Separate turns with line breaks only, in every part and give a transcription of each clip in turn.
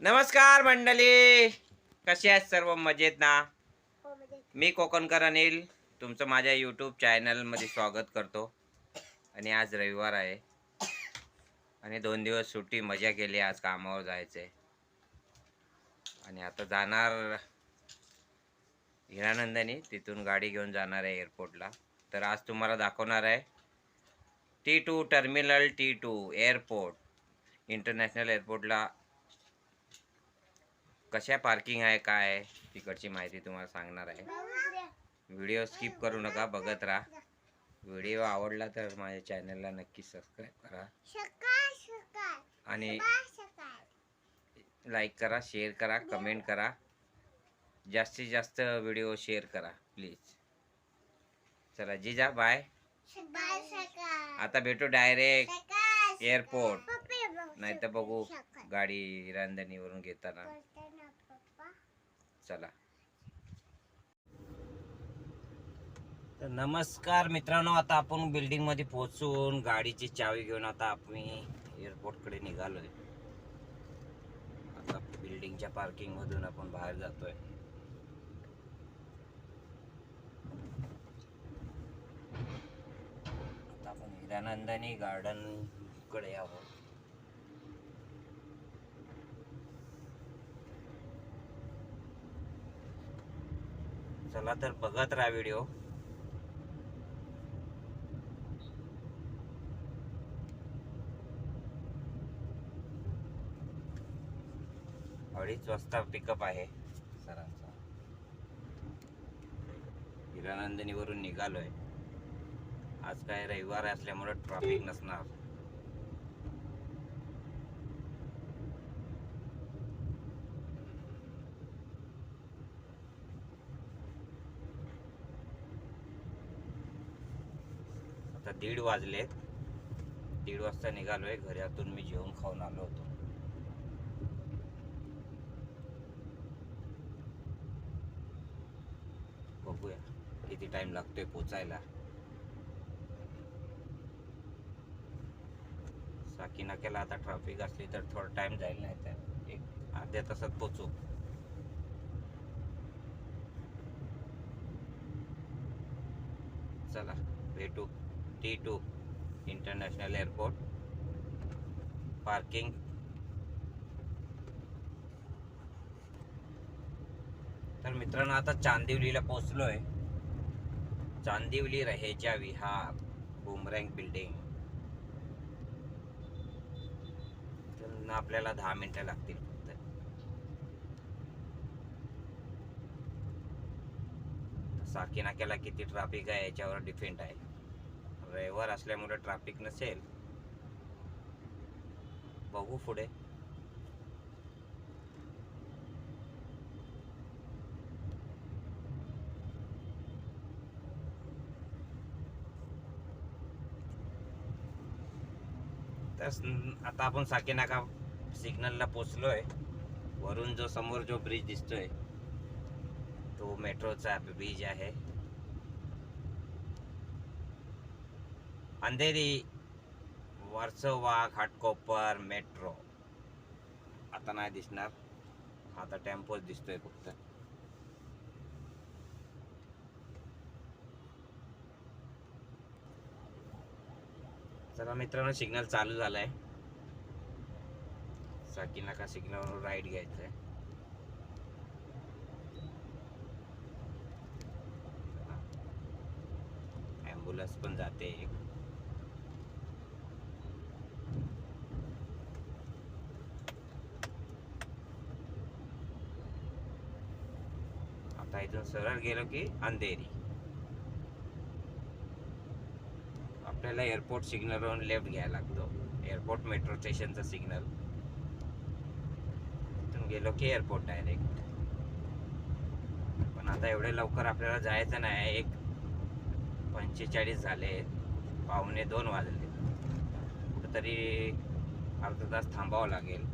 नमस्कार मंडळी. कसे आहेत सर्व? मजेत ना?
हो
मी कोकणकर अनिल. तुमचं माझ्या यूट्यूब चॅनलमध्ये स्वागत करतो. आणि आज रविवार आहे. आणि दोन दिवस सुट्टी मजा केली आज कामावर जायचं. आहे आणि आता जाणार हिरानंदानी. तिथून गाडी घेऊन जाणार आहे एअरपोर्टला तर आज तुम्हाला दाखवणार आहे T two terminal T two airport international एअरपोर्टला कशा पार्किंग आहे काय आहे तिकडची माहिती तुम्हाला सांगणार आहे. व्हिडिओ स्किप करू नका बघत राहा. व्हिडिओ आवडला तर माझ्या चॅनलला नक्की सबस्क्राईब करा. आणि लाईक करा शेअर करा कमेंट करा. जास्तीत जास्त व्हिडिओ शेअर करा प्लीज चला जिजा बाय आता भेटू डायरेक्ट एअरपोर्ट. नाही तर बघू गाडी रांधणीवरून घेताना. चला. तर नमस्कार मित्रांनो आता आपण बिल्डिंगमध्ये पोहोचून गाडीची चावी घेऊन आता आपण एअरपोर्टकडे निघालोय. आता बिल्डिंगच्या पार्किंग मधून आपण बाहेर जातोय. आता आपण हिरानंदानी गार्डनकडे आहोत. चला तर बघत राहा व्हिडिओ अडीच वाजता पिकअप आहे. सरांचा. हिरानंदिनीवरून निघालोय. आज काय रविवार असल्यामुळे ट्रॅफिक नसणार. आता दीड वाजलेत. दीड वाजता निघालोय. घरातून मी जेवण खाऊन आलो होतो. बघूया किती टाइम लागतोय पोचायला. साकी नाक्याला आता ट्रॅफिक असली तर थोडा टाइम जाईल नाही तर. एक अर्ध्या तासात पोचू. चला भेटू. T two international airport parking तर मित्रांनो आता चांदिवलीला पोहोचलोय. चांदिवली रहेजा विहार बुमरँग बिल्डिंग इथून आपल्याला दहा मिनिटं लागतील फक्त. नाक्याला किती ट्रॅफिक आहे याच्यावर डिपेंड आहे. रविवार असल्यामुळे ट्रॅफिक नसेल. बघू पुढे. तर आता आपण साकेनाका सिग्नलला पोचलोय. वरून जो समोर जो ब्रिज दिसतोय तो मेट्रोचा ब्रिज आहे. अंधेरी वर्सोवा घाटकोपर मेट्रो. आता नाही दिसणार. आता टेम्पोच दिसतोय फक्त. चला मित्रांनो सिग्नल चालू झालाय. साकी नाका सिग्नलवर राईट घ्यायचंय. ॲम्ब्युलन्स पण जाते एक. आता इथून सरळ गेलो की अंधेरी. आपल्याला एअरपोर्ट सिग्नलवरून लेफ्ट घ्यायला लागतो. एअरपोर्ट मेट्रो स्टेशनचा सिग्नल इथून गेलो की एअरपोर्ट डायरेक्ट पण आता एवढे लवकर आपल्याला जायचं नाही. एक पंचेचाळीस झाले. पावणे दोन वाजले. कुठंतरी अर्धा तास थांबावं लागेल.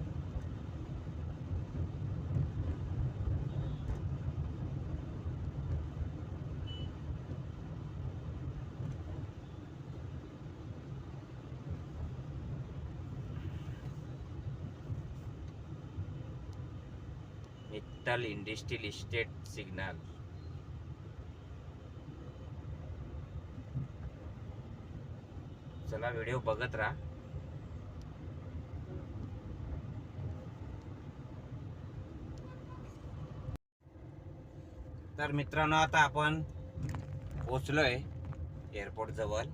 Mittal industrial estate signal. चला व्हिडिओ बघत राहा. तर मित्रांनो आता आपण पोचलोय एअरपोर्ट जवळ.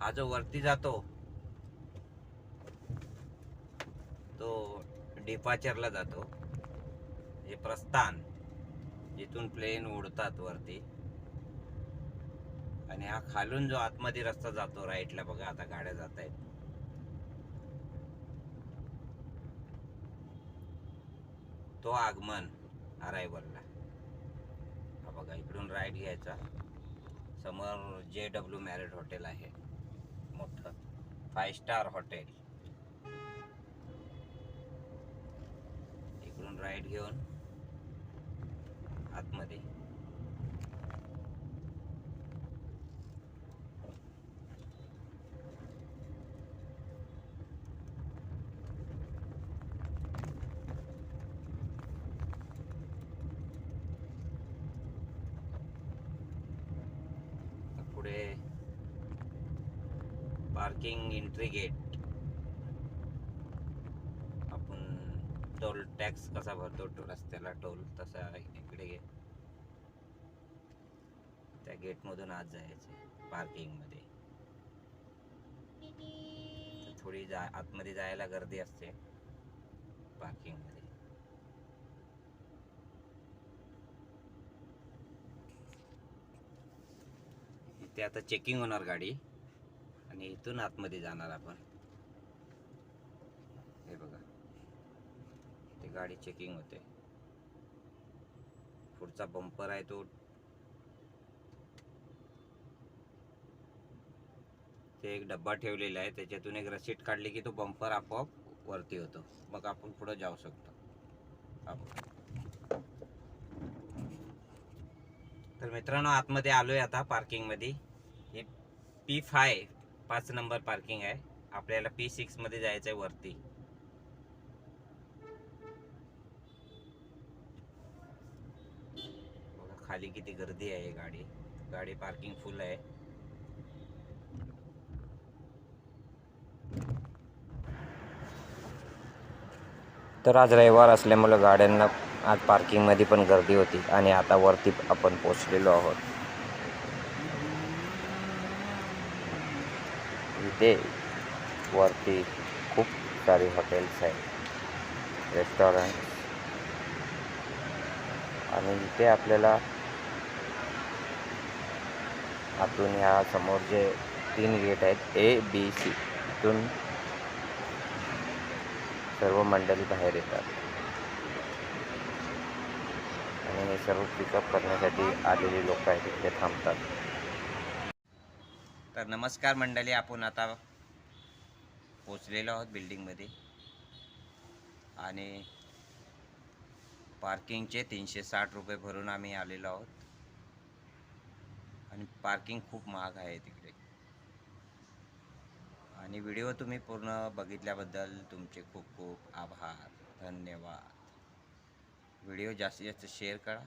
हा जो वरती जातो तो डिपाचरला जातो. हे प्रस्थान. जिथून प्लेन उडतात वरती. आणि हा खालून जो आतमध्ये रस्ता जातो राईटला बघा आता गाड्या जात आहेत तो आगमन अरायवलला हा बघा इकडून राईट घ्यायचा. समोर जे डब्ल्यू मॅरिड हॉटेल आहे. मोठं. फाय स्टार हॉटेल इकडून राईट घेऊन आतमध्ये. पुढे. पार्किंग एंट्री गेट आपण टोल टॅक्स कसा भरतो? टोल रस्त्याला टोल तसा इकडे गे त्या गेटमधून आज आत जायचे पार्किंगमध्ये. थोडी जा आतमध्ये जायला गर्दी असते पार्किंगमध्ये. ते इथे आता चेकिंग होणार गाडी. आणि इथून आतमध्ये जाणार आपण हे बघा ते गाडी चेकिंग होते. पुढचा बंपर आहे तो. ते एक डब्बा ठेवलेला आहे त्याच्यातून एक रसीट काढली की तो बंपर आपोआप वरती होतो. मग आपण पुढे जाऊ शकतो. तर मित्रांनो आतमध्ये आलोय आता पार्किंगमध्ये हे पी फाय पाच नंबर पार्किंग आहे. आपल्याला पी सिक्समध्ये जायचं आहे वरती. खाली किती गर्दी आहे गाडी? गाडी पार्किंग फुल आहे. तर आज रविवार असल्यामुळे गाड्यांना आज पार्किंगमध्ये पण गर्दी होती आणि आता वरती आपण पोचलेलो आहोत. इथे वरती खूप सारी हॉटेल्स आहेत रेस्टॉरंट आणि इथे आपल्याला आतून ह्या समोर जे तीन गेट आहेत ए बी सी इथून सर्व मंडळी बाहेर येतात. आणि हे सर्व पिकअप करण्यासाठी आलेली लोक आहेत तिथे थांबतात. तर नमस्कार मंडळी आपण आता पोचलेलो आहोत बिल्डिंगमध्ये आणि पार्किंगचे तीनशे साठ रुपये भरून आम्ही आलेलो आहोत. आणि पार्किंग खूप महाग आहे तिकडे. आणि व्हिडिओ तुम्ही पूर्ण बघितल्याबद्दल तुमचे खूप खूप आभार. धन्यवाद. व्हिडिओ जास्तीत जास्त शेअर करा.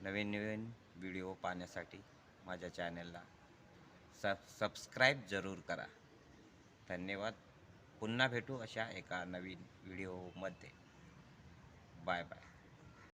नवीन नवीन व्हिडिओ पाहण्यासाठी माझ्या चॅनलला सब सबस्क्राईब जरूर करा. धन्यवाद. पुन्हा भेटू अशा एका नवीन व्हिडिओमध्ये. Bye bye.